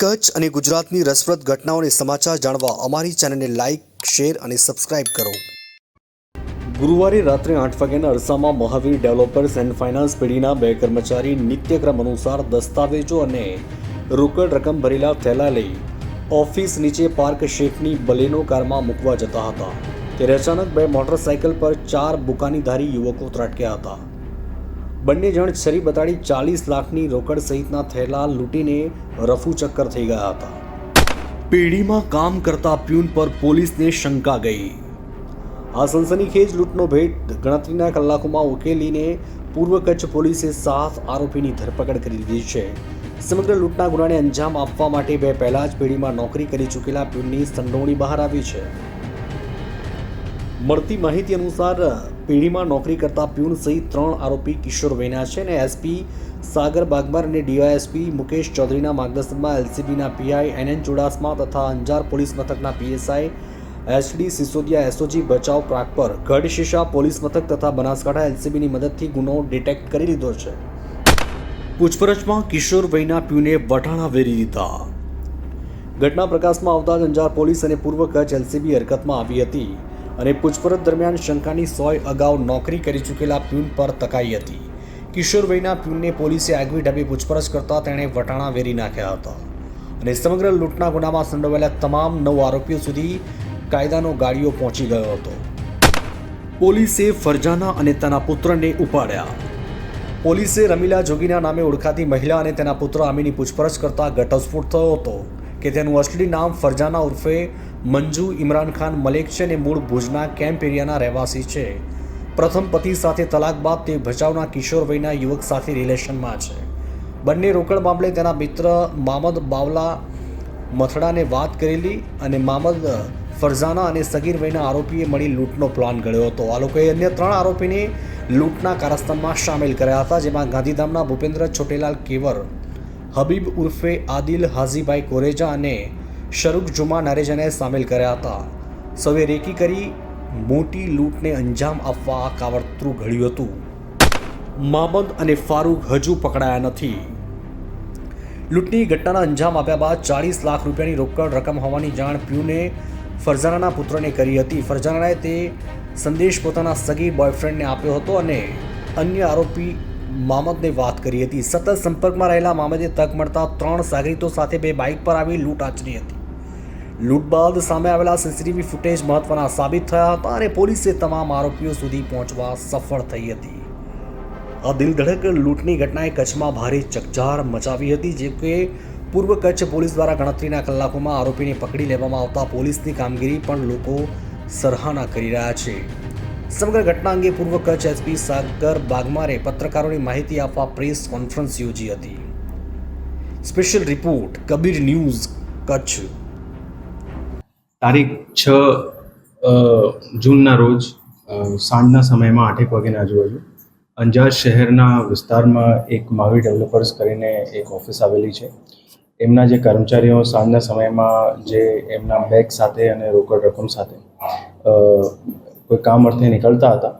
કચ્છ અને ગુજરાતની રસપ્રદ ઘટનાઓને સમાચાર જાણવા અમારી ચેનલને લાઇક શેર અને સબસ્ક્રાઇબ કરો. ગુરુવારે રાત્રે આઠ વાગ્યાના અરસામાં મહાવીર ડેવલપર્સ એન્ડ ફાઇનાન્સ પેઢીના બે કર્મચારી નિત્યક્રમ અનુસાર દસ્તાવેજો અને રોકડ રકમ ભરેલા થેલા લઈ ઓફિસ નીચે પાર્ક શેફની બલેનો કારમાં મૂકવા જતા હતા. ત્યારે અચાનક બે મોટરસાયકલ પર ચાર બુકાનીધારી યુવકો ત્રાટક્યા હતા. બંને જણ છરી બતાડી ચાલીસ લાખની રોકડ સહિતના થેલા લૂંટીને રફુ ચક્કર થઈ ગયા હતા. પેઢીમાં કામ કરતા પ્યુન પર પોલીસને શંકા ગઈ. આ સનસનીખેજ લૂંટનો ભેટ ગણતરીના કલાકોમાં ઉકેલીને પૂર્વ કચ્છ પોલીસે સાત આરોપીની ધરપકડ કરી લીધી છે. સમગ્ર લૂંટના ગુનાને અંજામ આપવા માટે બે પહેલા જ પેઢીમાં નોકરી કરી ચૂકેલા પ્યુનની સંડોવણી બહાર આવી છે. મળતી માહિતી અનુસાર, પેઢીમાં નોકરી કરતા પ્યુન સહિત ત્રણ આરોપી કિશોર વૈના છે અને એસપી સાગર બાગમાર અને ડીવાયએસપી મુકેશ ચૌધરીના માર્ગદર્શનમાં એલસીબીના પીઆઈ એનએન ચુડાસમા તથા અંજાર પોલીસ મથકના પીએસઆઈ એસડી સિસોદિયા એસઓજી બચાવ પ્રાગ પર ગઢશીશા પોલીસ મથક તથા બનાસકાંઠા એલસીબીની મદદથી ગુનો ડિટેક્ટ કરી લીધો છે. પૂછપરછમાં કિશોર વૈના પ્યુને વટાણા વેરી દીધા. ઘટના પ્રકાશમાં આવતા જ અંજાર પોલીસ અને પૂર્વ કચ્છ એલસીબી હરકતમાં આવી હતી અને પૂછપરછ દરમિયાન શંકાની સોય અગાઉ નોકરી કરી ચૂકેલા પ્યુન પર તકાઈ હતી. કિશોર વૈના પ્યુનને પોલીસે આગવી ઢબે પૂછપરછ કરતા તેણે વટાણા વેરી નાખ્યા હતા અને સમગ્ર લૂંટના ગુનામાં સંડોવાયેલા તમામ નવ આરોપીઓ સુધી કાયદાનો ગાડીઓ પહોંચી ગયો હતો. પોલીસે ફરજાના અને તેના પુત્રને ઉપાડ્યા. પોલીસે રમીલા જોગીના નામે ઓળખાતી મહિલા અને તેના પુત્ર આમીની પૂછપરછ કરતા ઘટસ્ફોટ થયો હતો કે તેનું અસલી નામ ફરજાના ઉર્ફે મંજુ ઇમરાન ખાન મલેક છે અને મૂળ ભુજના કેમ્પ એરિયાના રહેવાસી છે. પ્રથમ પતિ સાથે તલાક બાદ તે ભચાઉના કિશોર વયના યુવક સાથે રિલેશનમાં છે. બંને રોકડ મામલે તેના મિત્ર મામદ બાવલા મથડાને વાત કરેલી અને મામદ ફરજાના અને સગીર વયના આરોપીએ મળી લૂંટનો પ્લાન ઘડ્યો હતો. આ લોકોએ અન્ય ત્રણ આરોપીને લૂંટના કારસ્તાનમાં સામેલ કર્યા હતા, જેમાં ગાંધીધામના ભૂપેન્દ્ર છોટેલાલ કેવર, હબીબ ઉર્ફે આદિલ હાજીભાઈ કોરેજા અને શરૂક જુમા નારેજાને સામેલ કર્યા હતા. સૌએ રેકી કરી મોટી લૂંટને અંજામ આપવા કાવતરું ઘડ્યું હતું. મામદ અને ફારૂક હજુ પકડાયા નથી. લૂંટની ઘટનાના અંજામ આપ્યા બાદ ચાળીસ લાખ રૂપિયાની રોકડ રકમ હોવાની જાણ પ્યુને ફરજાનાના પુત્રને કરી હતી. ફરજાનાએ તે સંદેશ પોતાના સગી બોયફ્રેન્ડને આપ્યો હતો અને અન્ય આરોપી મામદને વાત કરી હતી. સતત સંપર્કમાં રહેલા મામદે તક મળતા ત્રણ સાગરીતો સાથે બે બાઇક પર આવી લૂંટ આચરી હતી. લૂંટ બાદ સામે આવેલા સીસીટીવી ફૂટેજ મહત્વના સાબિત થયા હતા અને પોલીસે તમામ આરોપીઓ સુધી પહોંચવા સફળ થઈ હતી. આ દિલધડક લૂંટની ઘટનાએ કચ્છમાં ભારે ચકચાર મચાવી હતી, જે કે પૂર્વ કચ્છ પોલીસ દ્વારા ગણતરીના કલાકોમાં આરોપીને પકડી લેવામાં આવતા પોલીસની કામગીરી પણ લોકો સરાહના કરી રહ્યા છે. સમગ્ર ઘટના અંગે પૂર્વ કચ્છ એસપી સાગર બાગમારે પત્રકારોને માહિતી આપવા પ્રેસ કોન્ફરન્સ યોજી હતી. Special report, Kabir news, Kutch. તારીખ છ જૂનના રોજ સાંજના સમયમાં આઠેક વાગ્યાની આજુબાજુ, અંજાર શહેરના વિસ્તારમાં એક માવી ડેવલપર્સ કરીને એક ઓફિસ આવેલી છે. એમના જે કર્મચારીઓ સાંજના સમયમાં જે એમના બેગ સાથે અને રોકડ રકમ સાથે કોઈ કામ અર્થે નીકળતા હતા,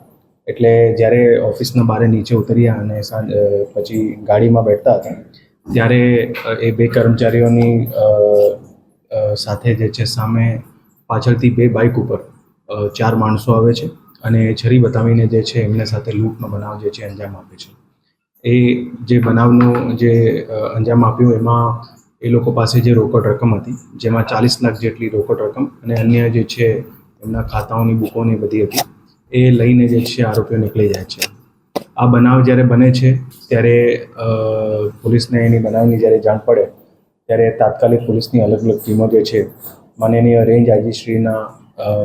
એટલે જ્યારે ઓફિસના બહાર નીચે ઉતર્યા અને સાંજ પછી ગાડીમાં બેઠતા હતા, ત્યારે એ બે કર્મચારીઓની સાથે જે છે સામે પાછળથી બે બાઇક ઉપર ચાર માણસો આવે છે અને છરી બતાવીને જે છે એમને સાથે લૂંટનો બનાવ જે છે અંજામ આપે છે. એ જે બનાવનું જે અંજામ આપ્યું એમાં એ લોકો પાસે જે રોકડ રકમ હતી, જેમાં ચાલીસ લાખ જેટલી રોકડ રકમ અને અન્ય જે છે એમના ખાતાઓની બુકોની બધી હતી, એ લઈને જે છે આરોપીઓ નીકળી જાય છે. આ બનાવ જ્યારે બને છે, ત્યારે પોલીસને એની બનાવની જ્યારે જાણ પડે, ત્યારે તાત્કાલિક પોલીસની અલગ અલગ ટીમો જે છે, માનનીય રેન્જ આઈજીશ્રીના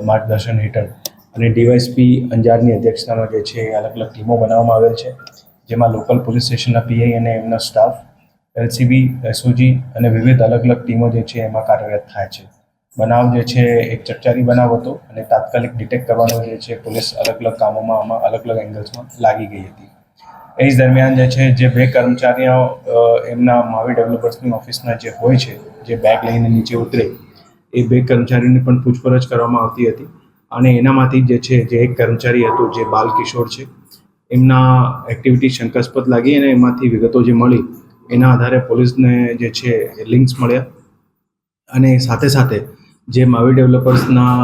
માર્ગદર્શન હેઠળ અને ડીવાયસપી અંજારની અધ્યક્ષતામાં જે છે અલગ અલગ ટીમો બનાવવામાં આવેલ છે, જેમાં લોકલ પોલીસ સ્ટેશનના પીઆઈ અને એમના સ્ટાફ એલસીબી, એસઓજી અને વિવિધ અલગ અલગ ટીમો જે છે એમાં કાર્યરત થાય છે. બનાવ જે છે એક ચર્ચારી બનાવ હતો અને તાત્કાલિક ડિટેક્ટ કરવાનો જે છે પોલીસ અલગ અલગ કામોમાં આમાં અલગ અલગ એંગલ્સમાં લાગી ગઈ હતી. એ જ દરમિયાન જે છે જે બે કર્મચારીઓ એમના માવી ડેવલપર્સની ઓફિસના જે હોય છે, જે બેગ લઈને નીચે ઉતરે, એ બે કર્મચારીઓની પણ પૂછપરછ કરવામાં આવતી હતી. અને એનામાંથી જે છે જે એક કર્મચારી હતો જે બાલકિશોર છે, એમના એક્ટિવિટી શંકાસ્પદ લાગી અને એમાંથી વિગતો જે મળી એના આધારે પોલીસને જે છે લિંક્સ મળ્યા. અને સાથે સાથે જે માવી ડેવલપર્સના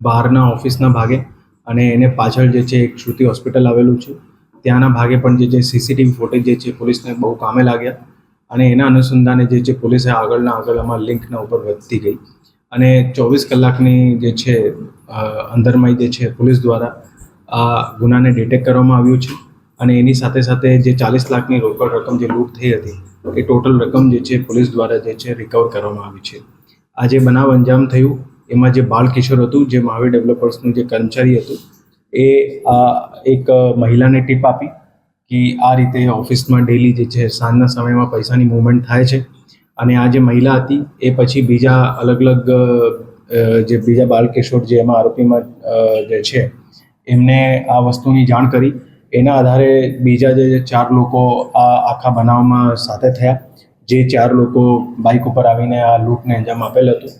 બહારના ઓફિસના ભાગે અને એને પાછળ જે છે એક શ્રુતિ હોસ્પિટલ આવેલું છે, ત્યાંના ભાગે પણ જે છે સીસીટીવી ફૂટેજ જે છે પોલીસને બહુ કામે લાગ્યા. અને એના અનુસંધાને જે છે પોલીસે આગળના આગળ આમાં લિંકના ઉપર વધતી ગઈ. અને ચોવીસ કલાકની જે છે અંદરમાં જે છે પોલીસ દ્વારા આ ગુનાને ડિટેક્ટ કરવામાં આવ્યું છે. અને એની સાથે સાથે જે ચાલીસ લાખની રોકડ રકમ જે લૂંટ થઈ હતી, એ ટોટલ રકમ જે છે પોલીસ દ્વારા જે છે રિકવર કરવામાં આવી છે. આ જે બનાવ અંજામ થયું, એમાં જે બાળ હતું, જે મહાવીર ડેવલપર્સનું જે કર્મચારી હતું, એ આ એક મહિલાને ટીપ આપી કે આ રીતે ઓફિસમાં ડેલી જે છે સાંજના સમયમાં પૈસાની મૂવમેન્ટ થાય છે. અને આ જે મહિલા હતી, એ પછી બીજા અલગ અલગ જે બીજા બાલકિશોર જે એમાં આરોપીમાં જે છે, એમને આ વસ્તુની જાણ કરી એના આધારે બીજા જે ચાર લોકો આ આખા બનાવમાં સાથે થયા, જે ચાર લોકો બાઇક ઉપર આવીને આ લૂંટને અંજામ આપેલ હતું.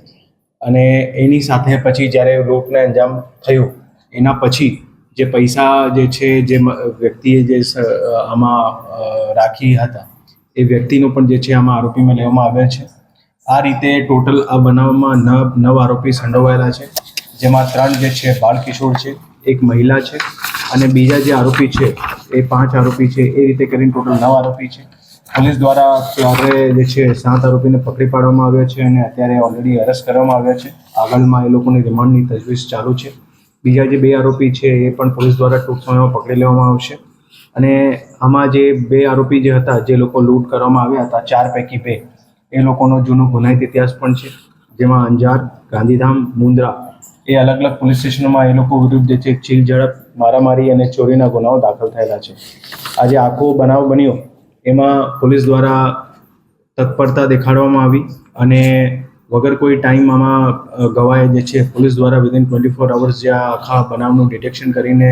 અને એની સાથે પછી જ્યારે લૂંટને અંજામ થયું, એના પછી જે પૈસા જે છે, જે વ્યક્તિએ જે આમાં રાખી હતા, એ વ્યક્તિનો પણ જે છે, આમાં આરોપીમાં લેવામાં આવ્યા છે. આ રીતે ટોટલ આ બનાવમાં નવ નવ આરોપી સંડોવાયેલા છે, જેમાં ત્રણ જે છે, બાળકિશોર છે, એક મહિલા છે અને બીજા જે આરોપી છે, એ પાંચ આરોપી છે, એ રીતે કરીને ટોટલ નવ આરોપી છે. પોલીસ દ્વારા ત્યારે જે છે, સાત આરોપીને પકડી પાડવામાં આવ્યા છે અને અત્યારે ઓલરેડી અરેસ્ટ કરવામાં આવ્યા છે. આગળમાં એ લોકોની રિમાન્ડની તજવીજ ચાલુ છે. બીજા જે બે આરોપી છે, એ પણ પોલીસ દ્વારા ટૂંક સમયમાં પકડી લેવામાં આવશે. અને આમાં જે બે આરોપી જે હતા, જે લોકો લૂંટ કરવામાં આવ્યા હતા, ચાર પૈકી બે, એ લોકોનો જૂનો ગુનાહિત ઇતિહાસ પણ છે. જેમાં અંજાર, ગાંધીધામ મુન્દ્રા એ અલગ અલગ પોલીસ સ્ટેશનોમાં એ લોકો વિરુદ્ધ જે છે, ચીલ ઝડપ મારામારી અને ચોરીના ગુનાઓ દાખલ થયેલા છે. આજે આખો બનાવ બન્યો, એમાં પોલીસ દ્વારા તત્પરતા દેખાડવામાં આવી અને વગર કોઈ ટાઈમ આમાં ગવાય જે છે, પોલીસ દ્વારા વિધિન ટ્વેન્ટી ફોર અવર્સ જે આખા બનાવનું ડિટેક્શન કરીને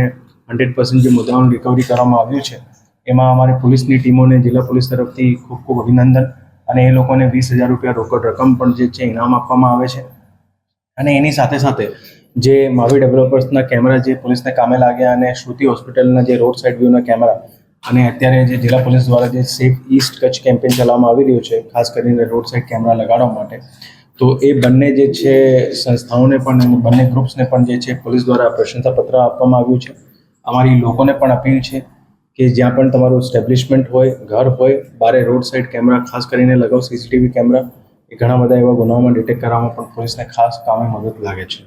હંડ્રેડ પર્સન્ટ જે મુદ્દાઓનું રિકવરી કરવામાં આવ્યું છે, એમાં અમારી પોલીસની ટીમોને જિલ્લા પોલીસ તરફથી ખૂબ ખૂબ અભિનંદન અને એ લોકોને વીસ હજાર રૂપિયા રોકડ રકમ પણ જે છે, ઇનામ આપવામાં આવે છે. અને એની સાથે સાથે જે માવી ડેવલપર્સના કેમેરા જે પોલીસને કામે લાગ્યા અને શ્રુતિ હોસ્પિટલના જે રોડ સાઇડ વ્યૂના કેમેરા અને અત્યારે જે જિલ્લા પોલીસ દ્વારા જે સેફ ઈસ્ટ કચ્છ કેમ્પેન ચલાવવામાં આવી રહ્યું છે, ખાસ કરીને રોડ સાઇડ કેમેરા લગાડવા માટે, તો એ બંને જે છે સંસ્થાઓને પણ બંને ગ્રુપ્સને પણ જે છે પોલીસ દ્વારા પ્રશંસાપત્ર આપવામાં આવ્યું છે. અમારી લોકોને પણ અપીલ છે કે જ્યાં પણ તમારું સ્ટેબ્લિશમેન્ટ હોય, ઘર હોય, બારે રોડ સાઇડ કેમેરા ખાસ કરીને લગાવ સીસીટીવી કેમેરા એ ઘણા બધા એવા ગુનાઓમાં ડિટેક્ટ કરવામાં પણ પોલીસને ખાસ કામે મદદ લાગે છે.